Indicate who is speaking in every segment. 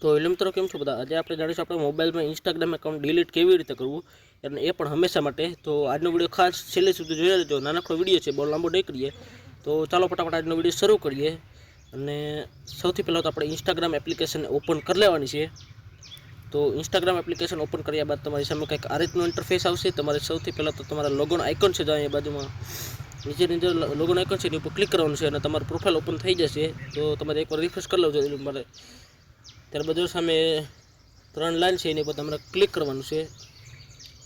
Speaker 1: તો એટલે મિત્રો કેમ છો બધા? આજે આપણે જાણીશું આપણે મોબાઈલમાં ઇન્સ્ટાગ્રામ એકાઉન્ટ ડિલીટ કેવી રીતે કરવું અને એ પણ હંમેશા માટે. તો આજનો વીડિયો ખાસ છેલ્લે સુધી જોઈ લેજો. નાનકડો વીડિયો છે, બહુ લાંબો નહીં કરીએ. તો ચાલો ફટાફટ આજનો વીડિયો શરૂ કરીએ. અને સૌથી પહેલાં તો આપણે ઇન્સ્ટાગ્રામ એપ્લિકેશન ઓપન કરી લેવાની છે. તો ઇન્સ્ટાગ્રામ એપ્લિકેશન ઓપન કર્યા બાદ તમારી સામે કંઈક આ રીતનું ઇન્ટરફેસ આવશે. તમારે સૌથી પહેલાં તો તમારા લોગોન આઇકોન છે જો એ બાજુમાં નીચેની અંદર લોગોન આઇકોન છે એની ઉપર ક્લિક કરવાનું છે અને તમારું પ્રોફાઇલ ઓપન થઈ જશે. તો તમારે એકવાર રિફ્રેશ કરી લેજો. એટલે મારે ત્યારબાદ સામે ત્રણ લાઈન છે એની ઉપર તમારે ક્લિક કરવાનું છે.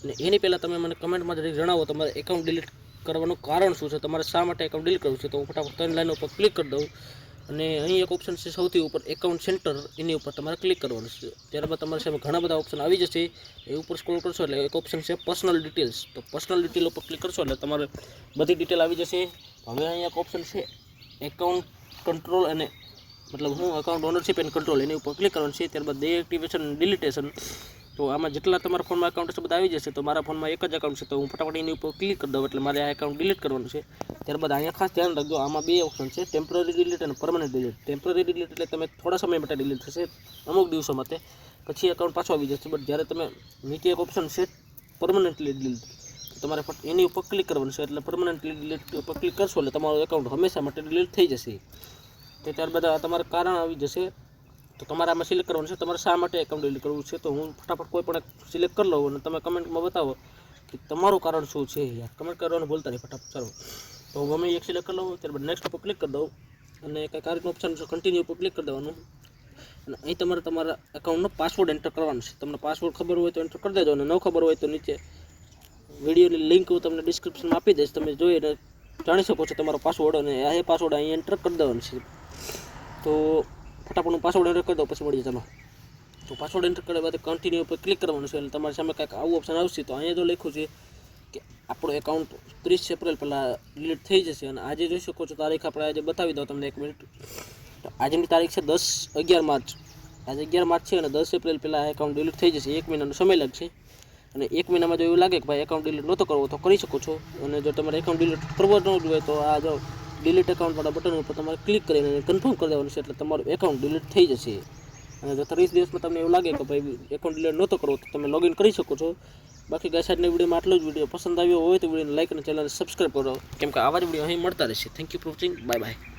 Speaker 1: અને એની પહેલાં તમે મને કમેન્ટમાં જરી જણાવો, તમારે એકાઉન્ટ ડિલીટ કરવાનું કારણ શું છે? તમારે શા માટે એકાઉન્ટ ડિલીટ કરવું છે? તો હું ફટાફટ ત્રણ લાઈન ઉપર ક્લિક કરી દઉં. અને અહીં એક ઓપ્શન છે સૌથી ઉપર એકાઉન્ટ સેન્ટર એની ઉપર તમારે ક્લિક કરવાનું છે. ત્યારબાદ તમારી સામે ઘણા બધા ઓપ્શન આવી જશે. એ ઉપર સ્ક્રોલ કરશો એટલે એક ઓપ્શન છે પર્સનલ ડિટેલ્સ તો પર્સનલ ડિટેલ ઉપર ક્લિક કરશો એટલે તમારે બધી ડિટેલ આવી જશે. હવે અહીંયા એક ઓપ્શન છે એકાઉન્ટ કંટ્રોલ અને મતલબ હું અકાઉન્ટ ઓનરશીપ એન્ડ કંટ્રોલ એની ઉપર ક્લિક કરવાનું છે, ત્યારબાદ ડીએક્ટિવેશન ડિલિટેશન તો આમાં જેટલા તમારા ફોનમાં એકાઉન્ટ છે બધા આવી જશે. તો મારા ફોનમાં એક જ એકાઉન્ટ છે, તો હું ફટાફટ એની ઉપર ક્લિક કરી દઉં, એટલે મારે આ એકાઉન્ટ ડિલીટ કરવાનું છે. ત્યારબાદ અહીંયા ખાસ ધ્યાન રાખજો, આમાં બે ઓપ્શન છે ટેમ્પરરી ડિલીટ અને પરમનન્ટ ડિલીટ ટેમ્પરરી ડિલીટ એટલે તમે થોડા સમય માટે ડિલીટ થશે, અમુક દિવસો માટે. પછી એકાઉન્ટ પાછો આવી જશે બટ જ્યારે તમે નીચે એક ઓપ્શન છે પરમનન્ટલી ડિલીટ તમારે ફક્ત એની ઉપર ક્લિક કરવાનું છે, એટલે પરમનન્ટલી ડિલીટ ઉપર ક્લિક કરશો, એટલે તમારું એકાઉન્ટ હંમેશા માટે ડિલીટ થઈ જશે. તો ત્યારબાદ તમારે કારણ આવી જશે. તો તમારે આમાં સિલેક્ટ કરવાનું છે. તમારે શા માટે એકાઉન્ટ ડિલીટ કરવું છે? તો હું ફટાફટ કોઈ પણ સિલેક્ટ કરી લઉં અને તમે કમેન્ટમાં બતાવો કે તમારું કારણ શું છે યાર? કમેન્ટ કરવાનું ભૂલતા નહીં ફટાફટ, ચાલો. તો ગમે એક સિલેક્ટ કરી લઉં, ત્યારબાદ નેક્સ્ટ ઉપર ક્લિક કરી દઉં અને કંઈક આ રીતનું ઓપ્શન છે. કન્ટિન્યુ ઉપર ક્લિક કરી દેવાનું. અને અહીં તમારે તમારા એકાઉન્ટનો પાસવર્ડ એન્ટર કરવાનો છે. તમને પાસવર્ડ ખબર હોય તો એન્ટર કરી દેજો અને ન ખબર હોય તો નીચે વિડીયોની લિંક હું તમને ડિસ્ક્રિપ્શનમાં આપી દઈશ. તમે જોઈને જાણી શકો છો તમારો પાસવર્ડ અને આ પાસવર્ડ અહીં એન્ટર કરી દેવાનો છે. તો ફટાફટ હું પાસવર્ડ એન્ટર કરી દઉં, પછી મળીએ ચાલો તો પાસવર્ડ એન્ટર કર્યા બાદ કન્ટિન્યુ ઉપર ક્લિક કરવાનું છે, એટલે તમારી સામે કાંઈક આવું ઓપ્શન આવશે, તો અહીંયા જો લખ્યું છે કે આપણું એકાઉન્ટ ત્રીસ એપ્રિલ પહેલાં ડિલીટ થઈ જશે અને આજે જોઈ શકો છો તારીખ આપણે આજે બતાવી દઉં તમને એક મિનિટ. તો આજની તારીખ છે દસ અગિયાર માર્ચ. આજે અગિયાર માર્ચ છે અને દસ એપ્રિલ પહેલાં એકાઉન્ટ ડિલીટ થઈ જશે. એક મહિનાનો સમય લાગશે. અને એક મહિનામાં જો એવું લાગે કે ભાઈ એકાઉન્ટ ડિલીટ નહોતો કરવો, તો કરી શકો છો. અને જો તમારે એકાઉન્ટ ડિલીટ કરવો ન હોય તો આ જો ડિલીટ એકાઉન્ટવાળા બટન ઉપર તમારે ક્લિક કરીને કન્ફર્મ કરી દેવાનું છે એટલે તમારું એકાઉન્ટ ડિલીટ થઈ જશે. અને જો ત્રીસ દિવસમાં તમને એવું લાગે કે ભાઈ એકાઉન્ટ ડિલીટ નહોતો કરવો, તો તમે લોગિન કરી શકો છો. બાકી ગાય સાઈડના વિડીયોમાં આટલો જ વીડિયો પસંદ આવ્યો હોય તો વિડીયોને લાઈક અને ચેનલને સબસ્ક્રાઈબ કરો. કેમ કે આવા જ વીડિયો અહીં મળતા રહેશે. Thank you for watching bye bye